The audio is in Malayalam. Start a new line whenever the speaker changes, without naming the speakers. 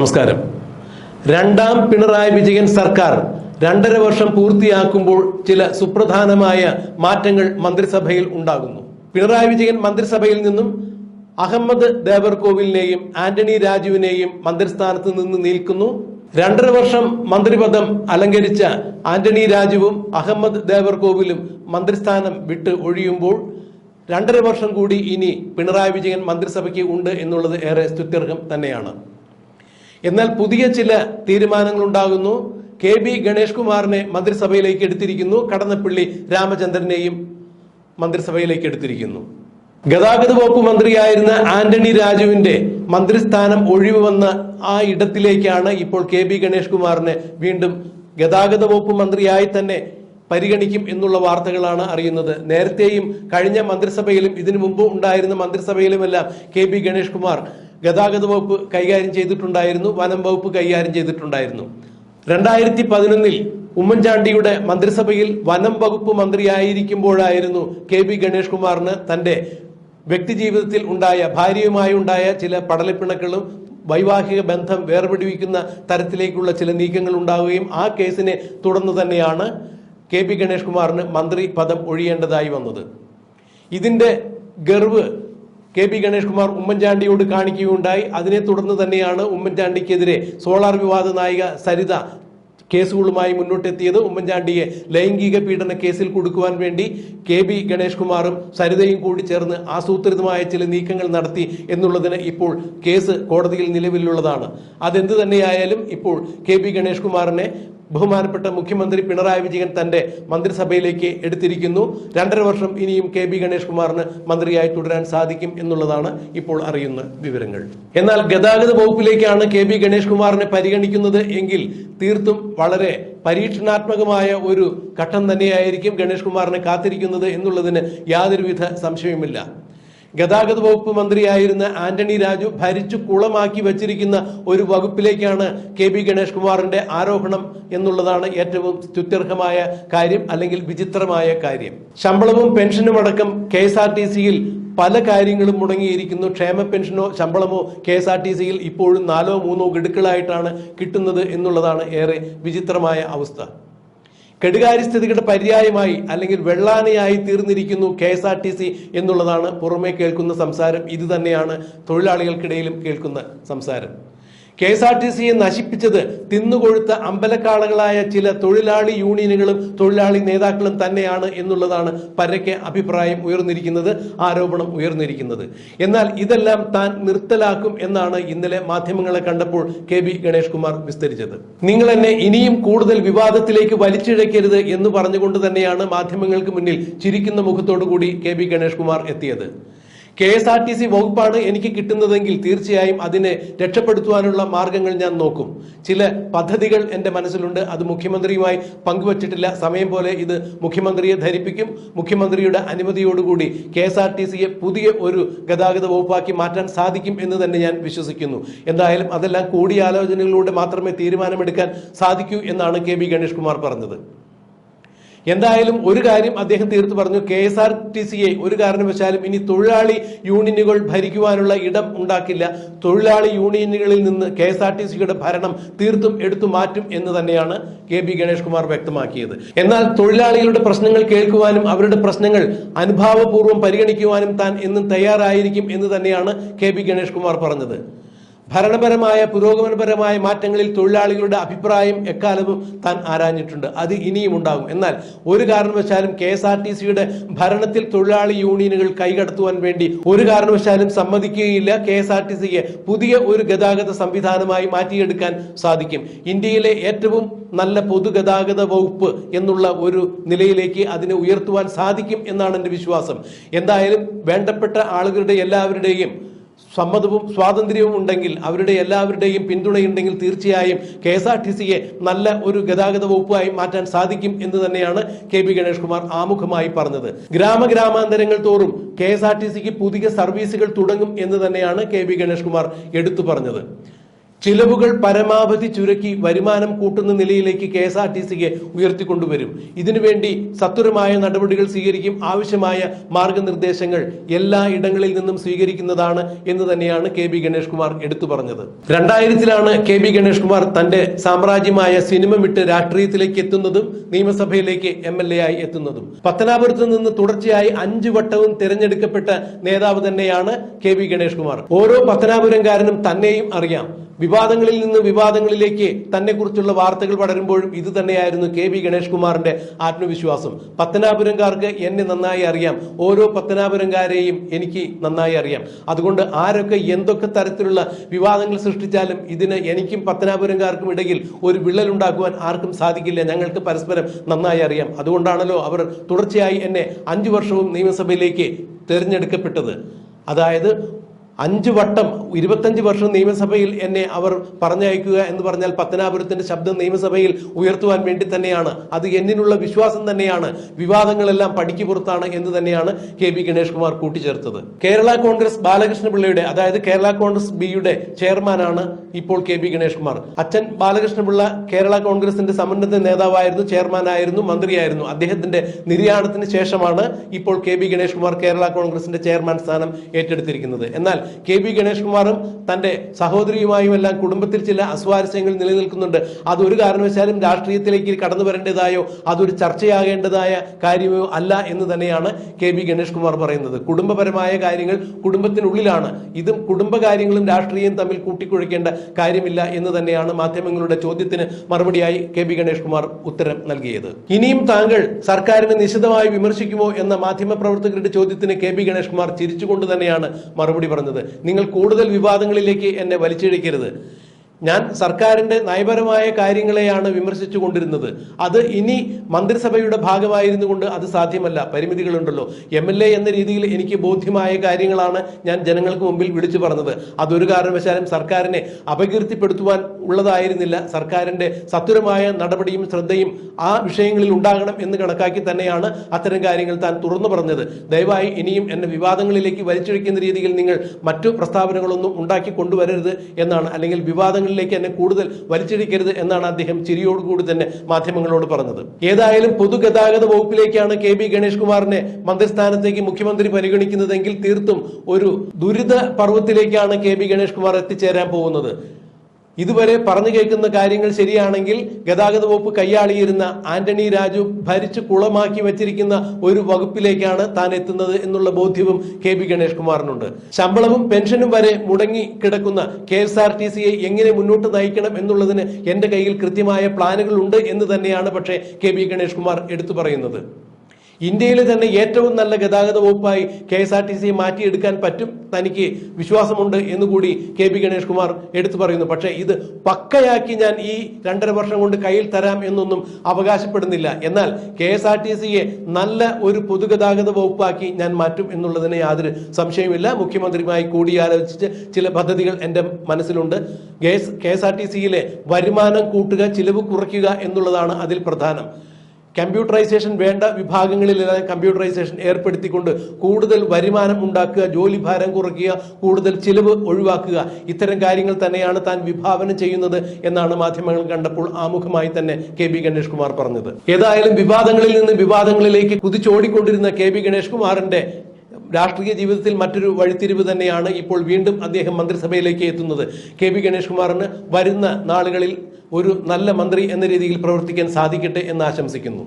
നമസ്കാരം. രണ്ടാം പിണറായി വിജയൻ സർക്കാർ രണ്ടര വർഷം പൂർത്തിയാക്കുമ്പോൾ ചില സുപ്രധാനമായ മാറ്റങ്ങൾ മന്ത്രിസഭയിൽ ഉണ്ടാകുന്നു. പിണറായി വിജയൻ മന്ത്രിസഭയിൽ നിന്നും അഹമ്മദ് ദേവർകോവിലിനെയും ആന്റണി രാജുവിനെയും മന്ത്രിസ്ഥാനത്ത് നിന്ന് നീക്കുന്നു രണ്ടര വർഷം മന്ത്രിപദം അലങ്കരിച്ച ആന്റണി രാജുവും അഹമ്മദ് ദേവർകോവിലും മന്ത്രിസ്ഥാനം വിട്ട് ഒഴിയുമ്പോൾ രണ്ടര വർഷം കൂടി ഇനി പിണറായി വിജയൻ മന്ത്രിസഭയ്ക്ക് ഉണ്ട് എന്നുള്ളത് ഏറെ സ്തുത്യർഹം തന്നെയാണ്. എന്നാൽ പുതിയ ചില തീരുമാനങ്ങൾ ഉണ്ടാകുന്നു കെ ബി ഗണേഷ് കുമാറിനെ മന്ത്രിസഭയിലേക്ക് എടുത്തിരിക്കുന്നു. കടന്നപ്പള്ളി രാമചന്ദ്രനെയും മന്ത്രിസഭയിലേക്ക് എടുത്തിരിക്കുന്നു. ഗതാഗത വകുപ്പ് മന്ത്രിയായിരുന്ന ആന്റണി രാജുവിന്റെ മന്ത്രിസ്ഥാനം ഒഴിവ് വന്ന ആ ഇടത്തിലേക്കാണ് ഇപ്പോൾ കെ ബി ഗണേഷ് കുമാറിനെ വീണ്ടും ഗതാഗത വകുപ്പ് മന്ത്രിയായി തന്നെ പരിഗണിക്കും എന്നുള്ള വാർത്തകളാണ് അറിയുന്നത്. നേരത്തെയും കഴിഞ്ഞ മന്ത്രിസഭയിലും ഇതിനു മുമ്പ് ഉണ്ടായിരുന്ന മന്ത്രിസഭയിലുമെല്ലാം കെ ബി ഗണേഷ് കുമാർ ഗതാഗത വകുപ്പ് കൈകാര്യം ചെയ്തിട്ടുണ്ടായിരുന്നു വനം വകുപ്പ് കൈകാര്യം ചെയ്തിട്ടുണ്ടായിരുന്നു. രണ്ടായിരത്തി പതിനൊന്നിൽ ഉമ്മൻചാണ്ടിയുടെ മന്ത്രിസഭയിൽ വനം വകുപ്പ് മന്ത്രിയായിരിക്കുമ്പോഴായിരുന്നു കെ ബി ഗണേഷ് കുമാറിന് തന്റെ വ്യക്തിജീവിതത്തിൽ ഉണ്ടായ ഭാര്യയുമായി ഉണ്ടായ ചില പടലപ്പിണക്കളും വൈവാഹിക ബന്ധം വേർപിടിവിക്കുന്ന തരത്തിലേക്കുള്ള ചില നീക്കങ്ങൾ ഉണ്ടാവുകയും ആ കേസിനെ തുടർന്ന് തന്നെയാണ് കെ പി ഗണേഷ് കുമാറിന് മന്ത്രി പദം ഒഴിയേണ്ടതായി വന്നത്. ഇതിന്റെ ഗർവ് കെ പി ഗണേഷ് കുമാർ ഉമ്മൻചാണ്ടിയോട് കാണിക്കുകയുണ്ടായി. അതിനെ തുടർന്ന് തന്നെയാണ് ഉമ്മൻചാണ്ടിക്കെതിരെ സോളാർ വിവാദ നായിക സരിത കേസുകളുമായി മുന്നോട്ടെത്തിയത്. ഉമ്മൻചാണ്ടിയെ ലൈംഗിക പീഡന കേസിൽ കൊടുക്കുവാൻ വേണ്ടി കെ ബി ഗണേഷ് കുമാറും സരിതയും കൂടി ചേർന്ന് ആസൂത്രിതമായ ചില നീക്കങ്ങൾ നടത്തി എന്നുള്ളതിന് ഇപ്പോൾ കേസ് കോടതിയിൽ നിലവിലുള്ളതാണ്. അതെന്ത് തന്നെയായാലും ഇപ്പോൾ കെ ബി ഗണേഷ് കുമാറിനെ ബഹുമാനപ്പെട്ട മുഖ്യമന്ത്രി പിണറായി വിജയൻ തന്റെ മന്ത്രിസഭയിലേക്ക് എടുത്തിരിക്കുന്നു. രണ്ടര വർഷം ഇനിയും കെ ബി ഗണേഷ് കുമാറിന് മന്ത്രിയായി തുടരാൻ സാധിക്കും എന്നുള്ളതാണ് ഇപ്പോൾ അറിയുന്ന വിവരങ്ങൾ. എന്നാൽ ഗതാഗത വകുപ്പിലേക്കാണ് കെ ബി ഗണേഷ് കുമാറിനെ പരിഗണിക്കുന്നത് എങ്കിൽ തീർത്തും വളരെ പരീക്ഷണാത്മകമായ ഒരു ഘട്ടം തന്നെയായിരിക്കും ഗണേഷ് കുമാറിനെ കാത്തിരിക്കുന്നത് എന്നുള്ളതിന് യാതൊരുവിധ സംശയവുമില്ല. ഗതാഗത വകുപ്പ് മന്ത്രിയായിരുന്ന ആന്റണി രാജു ഭരിച്ചു കുളമാക്കി വച്ചിരിക്കുന്ന ഒരു വകുപ്പിലേക്കാണ് കെ ബി ഗണേഷ് കുമാറിന്റെ ആരോഹണം എന്നുള്ളതാണ് ഏറ്റവും സ്തുത്യർഹമായ കാര്യം അല്ലെങ്കിൽ വിചിത്രമായ കാര്യം. ശമ്പളവും പെൻഷനും അടക്കം കെ എസ് ആർ ടി സിയിൽ പല കാര്യങ്ങളും മുടങ്ങിയിരിക്കുന്നു. ക്ഷേമ പെൻഷനോ ശമ്പളമോ കെ എസ് ആർ ടി സിയിൽ ഇപ്പോഴും നാലോ മൂന്നോ ഗഡുക്കളായിട്ടാണ് കിട്ടുന്നത് എന്നുള്ളതാണ് ഏറെ വിചിത്രമായ അവസ്ഥ. കെടുകാര്യസ്ഥിതികളുടെ പര്യായമായി അല്ലെങ്കിൽ വെള്ളാനയായി തീർന്നിരിക്കുന്നു K S R T C എന്നുള്ളതാണ് പുറമെ കേൾക്കുന്ന സംസാരം. ഇത് തന്നെയാണ് തൊഴിലാളികൾക്കിടയിലും കേൾക്കുന്ന സംസാരം. കെ എസ് ആർ ടി സിയെ നശിപ്പിച്ചത് തിന്നുകൊഴുത്ത അമ്പലക്കാളകളായ ചില തൊഴിലാളി യൂണിയനുകളും തൊഴിലാളി നേതാക്കളും തന്നെയാണ് എന്നുള്ളതാണ് പരക്കെ അഭിപ്രായം ഉയർന്നിരിക്കുന്നത് ആരോപണം ഉയർന്നിരിക്കുന്നത്. എന്നാൽ ഇതെല്ലാം താൻ നിർത്തലാക്കും എന്നാണ് ഇന്നലെ മാധ്യമങ്ങളെ കണ്ടപ്പോൾ കെ ബി ഗണേഷ് കുമാർ വിസ്തരിച്ചത്. നിങ്ങൾ എന്നെ ഇനിയും കൂടുതൽ വിവാദത്തിലേക്ക് വലിച്ചിഴക്കരുത് എന്ന് പറഞ്ഞുകൊണ്ട് തന്നെയാണ് മാധ്യമങ്ങൾക്ക് മുന്നിൽ ചിരിക്കുന്ന മുഖത്തോടു കൂടി കെ ബി ഗണേഷ് കുമാർ എത്തിയത്. K S R T C വകുപ്പാണ് എനിക്ക് കിട്ടുന്നതെങ്കിൽ തീർച്ചയായും അതിനെ രക്ഷപ്പെടുത്തുവാനുള്ള മാർഗങ്ങൾ ഞാൻ നോക്കും. ചില പദ്ധതികൾ എന്റെ മനസ്സിലുണ്ട്. അത് മുഖ്യമന്ത്രിയുമായി പങ്കുവച്ചിട്ടില്ല. സമയം പോലെ ഇത് മുഖ്യമന്ത്രിയെ ധരിപ്പിക്കും. മുഖ്യമന്ത്രിയുടെ അനുമതിയോടുകൂടി കെ എസ് ആർ ടി സിയെ പുതിയ ഒരു ഗതാഗത വകുപ്പാക്കി മാറ്റാൻ സാധിക്കും എന്ന് തന്നെ ഞാൻ വിശ്വസിക്കുന്നു. എന്തായാലും അതെല്ലാം കൂടിയാലോചനകളിലൂടെ മാത്രമേ തീരുമാനമെടുക്കാൻ സാധിക്കൂ എന്നാണ് കെ ബി ഗണേഷ് കുമാർ പറഞ്ഞത്. എന്തായാലും ഒരു കാര്യം അദ്ദേഹം തീർത്തു പറഞ്ഞു കെ എസ് ആർ ടി സിയെ ഒരു കാരണവശാലും ഇനി തൊഴിലാളി യൂണിയനുകൾ ഭരിക്കുവാനുള്ള ഇടം ഉണ്ടാക്കില്ല. തൊഴിലാളി യൂണിയനുകളിൽ നിന്ന് കെ എസ് ആർ ടി സിയുടെ ഭരണം തീർത്തും എടുത്തു മാറ്റും എന്ന് തന്നെയാണ് കെ ബി ഗണേഷ് കുമാർ വ്യക്തമാക്കിയത്. എന്നാൽ തൊഴിലാളികളുടെ പ്രശ്നങ്ങൾ കേൾക്കുവാനും അവരുടെ പ്രശ്നങ്ങൾ അനുഭാവപൂർവം പരിഗണിക്കുവാനും താൻ എന്നും തയ്യാറായിരിക്കും എന്ന് തന്നെയാണ് കെ ബി ഗണേഷ് കുമാർ പറഞ്ഞത്. ഭരണപരമായ പുരോഗമനപരമായ മാറ്റങ്ങളിൽ തൊഴിലാളികളുടെ അഭിപ്രായം എക്കാലവും താൻ ആരാഞ്ഞിട്ടുണ്ട്. അത് ഇനിയും ഉണ്ടാകും. എന്നാൽ ഒരു കാരണവശാലും കെ എസ് ആർ ടി സിയുടെ ഭരണത്തിൽ തൊഴിലാളി യൂണിയനുകൾ കൈകടത്തുവാൻ വേണ്ടി ഒരു കാരണവശാലും സമ്മതിക്കുകയില്ല. കെ എസ് ആർ ടി സിയെ പുതിയ ഒരു ഗതാഗത സംവിധാനമായി മാറ്റിയെടുക്കാൻ സാധിക്കും. ഇന്ത്യയിലെ ഏറ്റവും നല്ല പൊതുഗതാഗത വകുപ്പ് എന്നുള്ള ഒരു നിലയിലേക്ക് അതിനെ ഉയർത്തുവാൻ സാധിക്കും എന്നാണ് എന്റെ വിശ്വാസം. എന്തായാലും വേണ്ടപ്പെട്ട ആളുകളുടെ എല്ലാവരുടെയും സമ്മതവും സ്വാതന്ത്ര്യവും ഉണ്ടെങ്കിൽ അവരുടെ എല്ലാവരുടെയും പിന്തുണയുണ്ടെങ്കിൽ തീർച്ചയായും കെ എസ് ആർ ടി സിയെ നല്ല ഒരു ഗതാഗത വകുപ്പായി മാറ്റാൻ സാധിക്കും എന്ന് തന്നെയാണ് കെ പി ഗണേഷ് കുമാർ ആമുഖമായി പറഞ്ഞത്. ഗ്രാമഗ്രാമാന്തരങ്ങൾ തോറും കെ എസ് ആർ ടി സിക്ക് പുതിയ സർവീസുകൾ തുടങ്ങും എന്ന് തന്നെയാണ് കെ പി ഗണേഷ് കുമാർ എടുത്തു പറഞ്ഞത്. ചിലവുകൾ പരമാവധി ചുരുക്കി വരുമാനം കൂട്ടുന്ന നിലയിലേക്ക് കെ എസ് ആർ ടി സിയെ ഉയർത്തിക്കൊണ്ടുവരും. ഇതിനുവേണ്ടി സത്വരമായ നടപടികൾ സ്വീകരിക്കും ആവശ്യമായ മാർഗനിർദ്ദേശങ്ങൾ എല്ലാ ഇടങ്ങളിൽ നിന്നും സ്വീകരിക്കുന്നതാണ് എന്ന് തന്നെയാണ് കെ ബി ഗണേഷ് കുമാർ എടുത്തു പറഞ്ഞത്. രണ്ടായിരത്തിലാണ് കെ ബി ഗണേഷ് കുമാർ തന്റെ സാമ്രാജ്യമായ സിനിമ വിട്ട് രാഷ്ട്രീയത്തിലേക്ക് എത്തുന്നതും നിയമസഭയിലേക്ക് എം എൽ എ ആയി എത്തുന്നതും. പത്തനാപുരത്ത് നിന്ന് തുടർച്ചയായി അഞ്ചു വട്ടവും തിരഞ്ഞെടുക്കപ്പെട്ട നേതാവ് തന്നെയാണ് കെ ബി ഗണേഷ് കുമാർ ഓരോ പത്തനാപുരംകാരനും തന്നെയും അറിയാം. വിവാദങ്ങളിൽ നിന്ന് വിവാദങ്ങളിലേക്ക് തന്നെ കുറിച്ചുള്ള വാർത്തകൾ പടരുമ്പോഴും ഇത് തന്നെയായിരുന്നു കെ വി ഗണേഷ് കുമാറിന്റെ ആത്മവിശ്വാസം. പത്തനാപുരംകാർക്ക് എന്നെ നന്നായി അറിയാം. ഓരോ പത്തനാപുരംകാരെയും എനിക്ക് നന്നായി അറിയാം. അതുകൊണ്ട് ആരൊക്കെ എന്തൊക്കെ തരത്തിലുള്ള വിവാദങ്ങൾ സൃഷ്ടിച്ചാലും ഇതിന് എനിക്കും പത്തനാപുരംകാർക്കും ഇടയിൽ ഒരു വിള്ളൽ ഉണ്ടാക്കുവാൻ ആർക്കും സാധിക്കില്ല. ഞങ്ങൾക്ക് പരസ്പരം നന്നായി അറിയാം. അതുകൊണ്ടാണല്ലോ അവർ തുടർച്ചയായി എന്നെ അഞ്ചു വർഷവും നിയമസഭയിലേക്ക് തിരഞ്ഞെടുക്കപ്പെട്ടത്. അതായത് അഞ്ചു വട്ടം ഇരുപത്തഞ്ച് വർഷം നിയമസഭയിൽ എന്നെ അവർ പറഞ്ഞയക്കുക എന്ന് പറഞ്ഞാൽ പത്തനാപുരത്തിന്റെ ശബ്ദം നിയമസഭയിൽ ഉയർത്തുവാൻ വേണ്ടി തന്നെയാണ്. അത് എന്നിനുള്ള വിശ്വാസം തന്നെയാണ്. വിവാദങ്ങളെല്ലാം പടിക്ക് പുറത്താണ് എന്ന് തന്നെയാണ് കെ ബി ഗണേഷ് കുമാർ കൂട്ടിച്ചേർത്തത്. കേരള കോൺഗ്രസ് ബാലകൃഷ്ണപിള്ളയുടെ അതായത് കേരള കോൺഗ്രസ് ബിയുടെ ചെയർമാനാണ് ഇപ്പോൾ കെ ബി ഗണേഷ് കുമാർ. അച്ഛൻ ബാലകൃഷ്ണപിള്ള കേരള കോൺഗ്രസിന്റെ സമന്നത നേതാവായിരുന്നു ചെയർമാനായിരുന്നു മന്ത്രിയായിരുന്നു. അദ്ദേഹത്തിന്റെ നിര്യാണത്തിന് ശേഷമാണ് ഇപ്പോൾ കെ ബി ഗണേഷ് കുമാർ കേരള കോൺഗ്രസിന്റെ ചെയർമാൻ സ്ഥാനം ഏറ്റെടുത്തിരിക്കുന്നത്. എന്നാൽ കെ ബി ഗണേഷ് കുമാറും തന്റെ സഹോദരിയുമായും എല്ലാം കുടുംബത്തിൽ ചില അസ്വാരസ്യങ്ങൾ നിലനിൽക്കുന്നുണ്ട്. അതൊരു കാരണവശാലും രാഷ്ട്രീയത്തിലേക്ക് കടന്നു വരേണ്ടതായോ അതൊരു ചർച്ചയാകേണ്ടതായ കാര്യമോ അല്ല എന്ന് തന്നെയാണ് കെ ബി ഗണേഷ് കുമാർ പറയുന്നത്. കുടുംബപരമായ കാര്യങ്ങൾ കുടുംബത്തിനുള്ളിലാണ്. ഇതും കുടുംബകാര്യങ്ങളും രാഷ്ട്രീയം തമ്മിൽ കൂട്ടിക്കുഴയ്ക്കേണ്ട കാര്യമില്ല എന്ന് തന്നെയാണ് മാധ്യമങ്ങളുടെ ചോദ്യത്തിന് മറുപടിയായി കെ ബി ഗണേഷ് കുമാർ ഉത്തരം നൽകിയത്. ഇനിയും താങ്കൾ സർക്കാരിനെ നിശിതമായി വിമർശിക്കുമോ എന്ന മാധ്യമ പ്രവർത്തകരുടെ ചോദ്യത്തിന് കെ ബി ഗണേഷ് കുമാർ ചിരിച്ചുകൊണ്ട് തന്നെയാണ് മറുപടി പറഞ്ഞത്. നിങ്ങൾ കൂടുതൽ വിവാദങ്ങളിലേക്ക് എന്നെ വലിച്ചിഴക്കരുത്. ഞാൻ സർക്കാരിന്റെ നയപരമായ കാര്യങ്ങളെയാണ് വിമർശിച്ചു കൊണ്ടിരുന്നത് അത് ഇനി മന്ത്രിസഭയുടെ ഭാഗമായിരുന്നു കൊണ്ട് അത് സാധ്യമല്ല. പരിമിതികളുണ്ടല്ലോ. എം എൽ എ എന്ന രീതിയിൽ എനിക്ക് ബോധ്യമായ കാര്യങ്ങളാണ് ഞാൻ ജനങ്ങൾക്ക് മുമ്പിൽ വിളിച്ചു പറഞ്ഞത്. അതൊരു കാരണവശാലും സർക്കാരിനെ അപകീർത്തിപ്പെടുത്തുവാൻ ഉള്ളതായിരുന്നില്ല. സർക്കാരിന്റെ സത്വരമായ നടപടിയും ശ്രദ്ധയും ആ വിഷയങ്ങളിൽ ഉണ്ടാകണം എന്ന് കണക്കാക്കി തന്നെയാണ് അത്തരം കാര്യങ്ങൾ താൻ തുറന്നു പറഞ്ഞത്. ദയവായി ഇനിയും എന്നെ വിവാദങ്ങളിലേക്ക് വലിച്ചൊഴിക്കുന്ന രീതിയിൽ നിങ്ങൾ മറ്റു പ്രസ്താവനകളൊന്നും ഉണ്ടാക്കി കൊണ്ടുവരരുത് എന്നാണ്. അല്ലെങ്കിൽ വിവാദങ്ങളിലേക്ക് എന്നെ കൂടുതൽ വലിച്ചിടിക്കരുത് എന്നാണ് അദ്ദേഹം ചിരിയോടുകൂടി തന്നെ മാധ്യമങ്ങളോട് പറഞ്ഞത്. ഏതായാലും പൊതുഗതാഗത വകുപ്പിലേക്കാണ് കെ ബി ഗണേഷ് കുമാറിനെ മന്ത്രിസ്ഥാനത്തേക്ക് മുഖ്യമന്ത്രി പരിഗണിക്കുന്നതെങ്കിൽ തീർത്തും ഒരു ദുരിത പർവത്തിലേക്കാണ് കെ ബി ഗണേഷ് കുമാർ എത്തിച്ചേരാൻ പോകുന്നത്. ഇതുവരെ പറഞ്ഞു കേൾക്കുന്ന കാര്യങ്ങൾ ശരിയാണെങ്കിൽ ഗതാഗത വകുപ്പ് കൈയാളിയിരുന്ന ആന്റണി രാജു ഭരിച്ചു കുളമാക്കി വെച്ചിരിക്കുന്ന ഒരു വകുപ്പിലേക്കാണ് താൻ എത്തുന്നത് എന്നുള്ള ബോധ്യവും കെ ബി ഗണേഷ് കുമാറിനുണ്ട്. ശമ്പളവും പെൻഷനും വരെ മുടങ്ങി കിടക്കുന്ന കെ എസ് ആർ ടി സിയെ എങ്ങനെ മുന്നോട്ട് നയിക്കണം എന്നുള്ളതിന് എന്റെ കയ്യിൽ കൃത്യമായ പ്ലാനുകൾ ഉണ്ട് എന്ന് തന്നെയാണ് പക്ഷേ കെ ബി ഗണേഷ് കുമാർ എടുത്തു പറയുന്നത്. ഇന്ത്യയിലെ തന്നെ ഏറ്റവും നല്ല ഗതാഗത വകുപ്പായി K S R T C മാറ്റിയെടുക്കാൻ പറ്റും തനിക്ക് വിശ്വാസമുണ്ട് എന്ന് കൂടി കെ പി ഗണേഷ് കുമാർ എടുത്തു പറയുന്നു. പക്ഷേ ഇത് പക്കയാക്കി ഞാൻ ഈ രണ്ടര വർഷം കൊണ്ട് കയ്യിൽ തരാം എന്നൊന്നും അവകാശപ്പെടുന്നില്ല. എന്നാൽ കെ എസ് ആർ ടി സിയെ നല്ല ഒരു പൊതുഗതാഗത വകുപ്പാക്കി ഞാൻ മാറ്റും എന്നുള്ളതിന് യാതൊരു സംശയമില്ല മുഖ്യമന്ത്രിയുമായി കൂടിയാലോചിച്ച് ചില പദ്ധതികൾ എന്റെ മനസ്സിലുണ്ട്. കെ എസ് ആർ ടി സിയിലെ വരുമാനം കൂട്ടുക ചിലവ് കുറയ്ക്കുക എന്നുള്ളതാണ് അതിൽ പ്രധാനം. കമ്പ്യൂട്ടറൈസേഷൻ വേണ്ട വിഭാഗങ്ങളിലെല്ലാം കമ്പ്യൂട്ടറൈസേഷൻ ഏർപ്പെടുത്തിക്കൊണ്ട് കൂടുതൽ വരുമാനം ഉണ്ടാക്കുക ജോലി ഭാരം കുറയ്ക്കുക കൂടുതൽ ചിലവ് ഒഴിവാക്കുക. ഇത്തരം കാര്യങ്ങൾ തന്നെയാണ് താൻ വിഭാവനം ചെയ്യുന്നത് എന്നാണ് മാധ്യമങ്ങൾ കണ്ടപ്പോൾ ആമുഖമായി തന്നെ കെ ബി ഗണേഷ് കുമാർ പറഞ്ഞത്. ഏതായാലും വിവാദങ്ങളിൽ നിന്ന് വിവാദങ്ങളിലേക്ക് കുതിച്ചോടിക്കൊണ്ടിരുന്ന കെ ബി ഗണേഷ് കുമാറിന്റെ രാഷ്ട്രീയ ജീവിതത്തിൽ മറ്റൊരു വഴിത്തിരിവ് തന്നെയാണ് ഇപ്പോൾ വീണ്ടും അദ്ദേഹം മന്ത്രിസഭയിലേക്ക് എത്തുന്നത്. കെ പി ഗണേഷ് കുമാറിന് വരുന്ന നാളുകളിൽ ഒരു നല്ല മന്ത്രി എന്ന രീതിയിൽ പ്രവർത്തിക്കാൻ സാധിക്കട്ടെ എന്ന് ആശംസിക്കുന്നു.